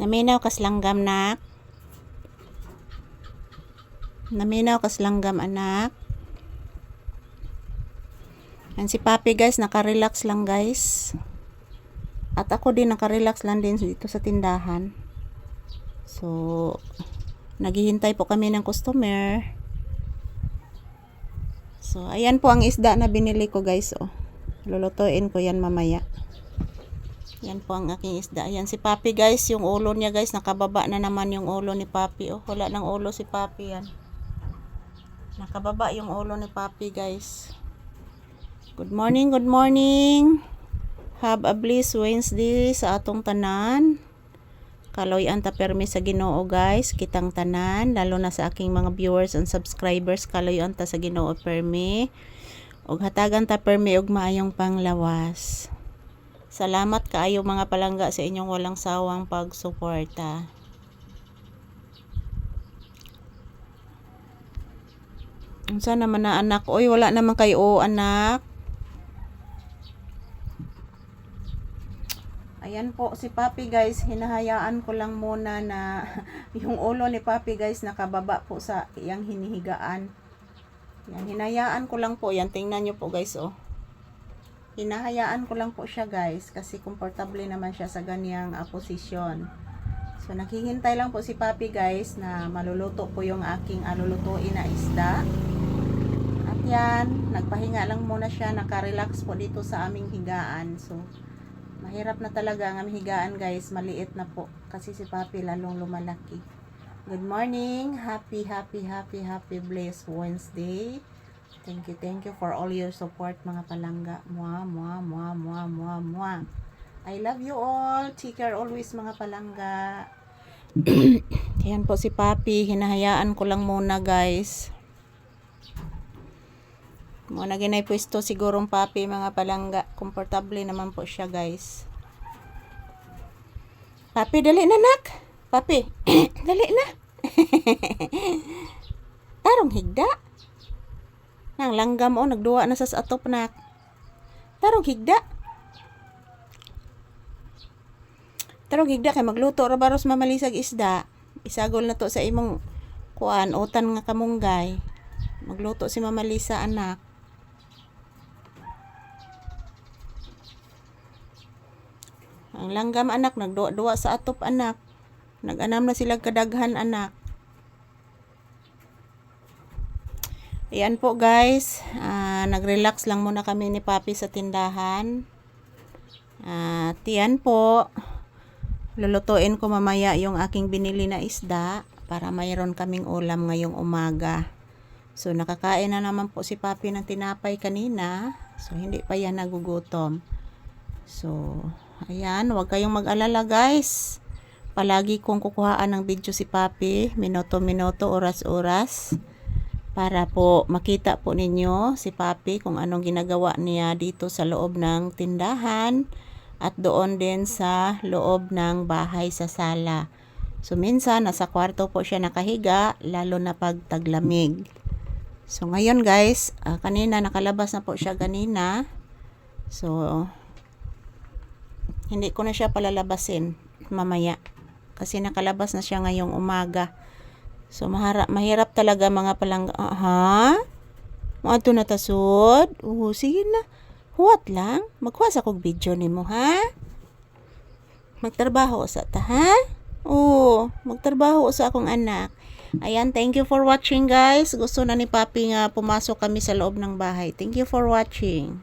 Naminaw kas langgam nak. Naminaw kas anak. Yan si Papi guys, naka-relax lang guys. At ako din naka-relax lang din dito sa tindahan. So, naghihintay po kami ng customer. So, ayan po ang isda na binili ko guys. Oh. Lulutuin ko yan mamaya. Yan po ang aking isda. Ayan si Papi guys, yung ulo niya guys, nakababa na naman yung ulo ni Papi. Oh, wala ng ulo si Papi yan. Nakababa yung ulo ni Papi guys. Good morning, good morning. Have a bliss Wednesday sa atong tanan. Kaloy anta permi sa Ginoo guys, kitang tanan, lalo na sa aking mga viewers and subscribers, kaloy anta sa Ginoo permi. Og hatagan ta permi og maayong panglawas. Salamat kaayo mga palangga sa inyong walang sawang pagsuporta. Unsa naman na anak? Oy, wala naman kayo anak. Ayan po si Papi guys, hinahayaan ko lang muna na yung ulo ni Papi guys nakababa po sa iyang hinihigaan. Yan, hinayaan ko lang po. Yan, tingnan nyo po guys oh. Hinahayaan ko lang po siya guys kasi komportable naman siya sa ganyang uh, posisyon. So naghihintay lang po si Papi guys na maluluto po yung aking alulutuin na isda. At yan, nagpahinga lang muna siya, nakarelax po dito sa aming higaan. So mahirap na talaga ang aming higaan guys, maliit na po kasi si Papi lalong lumalaki. Good morning, happy, happy, happy, happy, blessed Wednesday. Thank you, thank you for all your support mga palangga. Mua, mua, mua, mua, mua, mua. I love you all. Take care always mga palangga. Yan po si Papi. Hinahayaan ko lang muna guys. Muna ginay pwesto sigurong Papi mga palangga. Komportable naman po siya guys. Papi, dali na nak. Papi, dali na. Tarong higda. Nang langgam o, nagduwa na sa atop nak. Tarong higda. Tarong higda kay magluto ra baros mamalisag isda. Isagol na to sa imong kuan utan nga kamunggay. Magluto si Mama Lisa anak. Ang langgam anak nagduwa-duwa sa atop anak. Nag-anam na sila kadaghan anak. Ayan po guys, Ah, nag-relax lang muna kami ni Papi sa tindahan. At yan po, lulutuin ko mamaya yung aking binili na isda para mayroon kaming ulam ngayong umaga. So nakakain na naman po si Papi ng tinapay kanina. So hindi pa yan nagugutom. So ayan, huwag kayong mag-alala guys. Palagi kong kukuhaan ng video si Papi, minuto-minuto, oras-oras para po makita po ninyo si Papi kung anong ginagawa niya dito sa loob ng tindahan at doon din sa loob ng bahay sa sala. So minsan nasa kwarto po siya nakahiga lalo na pag taglamig. So ngayon guys, ah, kanina nakalabas na po siya kanina. So hindi ko na siya palalabasin mamaya kasi nakalabas na siya ngayong umaga. So mahara, mahirap talaga mga palangga. Ah, ha? Maadto na tasod? Oo, sige na. Huwat lang. Magkuha sa kog video nimo ha? Magtrabaho sa ta ha? Oo, magtrabaho sa akong anak. Ayan, thank you for watching guys. Gusto na ni Papi nga pumasok kami sa loob ng bahay. Thank you for watching.